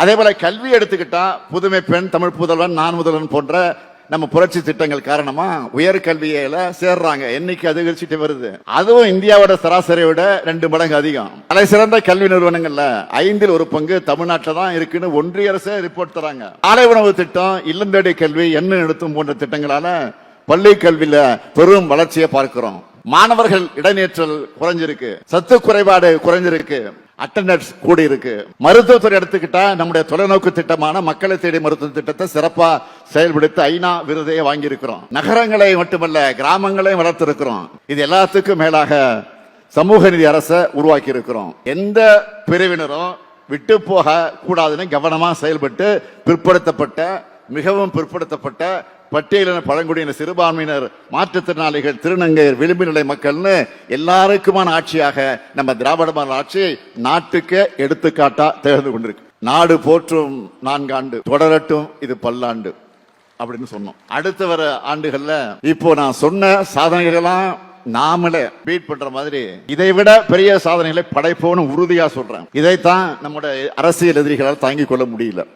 அதே போல கல்வி எடுத்துக்கிட்டால் புதுமை பெண் தமிழ் புதல்வன் நான் முதல்வன் போன்ற நம்ம புரட்சி திட்டங்கள் காரணமாக உயர்கல்வியில் சேர்றாங்க. என்னைக்கு அதிகரிச்சுட்டு வருது? அதுவும் இந்தியாவோட சராசரியை விட ரெண்டு மடங்கு அதிகம். தலை சிறந்த கல்வி நிறுவனங்கள்ல ஐந்தில் ஒரு பங்கு தமிழ்நாட்டில் தான் இருக்குன்னு ஒன்றிய அரசே ரிப்போர்ட் தராங்க. ஆலை உணவு திட்டம் இல்லந்தேடி கல்வி எண்ணெய் நிறுத்தும் போன்ற திட்டங்களால பள்ளி கல்வியில பெரும் வளர்ச்சியை பார்க்கிறோம். மாணவர்கள் இடைநேற்றல் குறைஞ்சிருக்கு சத்து குறைபாடு குறைஞ்சிருக்கு அட்டண்டன்ஸ் கூடி இருக்கு மருத்துவத்துறை எடுத்துக்கிட்டா நம்முடைய தொலைநோக்கு திட்டமான மக்களை தேடி மருத்துவ திட்டத்தை சிறப்பா செயல்படுத்தி ஐநா விருதையை வாங்கியிருக்கிறோம். நகரங்களை மட்டுமல்ல கிராமங்களையும் வளர்த்திருக்கிறோம். இது எல்லாத்துக்கும் மேலாக சமூக நிதி அரசை உருவாக்கி இருக்கிறோம் எந்த பிரிவினரும் விட்டு போக கூடாதுன்னு கவனமா செயல்பட்டு பிற்படுத்தப்பட்ட மிகவும் பிற்படுத்தப்பட்ட பட்டியலின பழங்குடியின சிறுபான்மையினர் மாற்றுத்திறனாளிகள் திருநங்கையர் விளிம்பு நிலை மக்கள்னு எல்லாருக்குமான ஆட்சியாக நம்ம திராவிட மாடல் ஆட்சி நாட்டுக்கு எடுத்துக்காட்டா திகழ்ந்து கொண்டிருக்கு. நாடு போற்றும் நான்காண்டு தொடரட்டும் இது பல்லாண்டு அப்படின்னு சொன்னோம். அடுத்த வர ஆண்டுகள்ல இப்போ நான் சொன்ன சாதனைகள்லாம் நாமளே பீட் பண்ற மாதிரி இதை விட பெரிய சாதனைகளை படைப்போம்னு உறுதியா சொல்றேன். இதைத்தான் நம்முடைய அரசியல் எதிரிகளால் தாங்கிக் கொள்ள முடியல.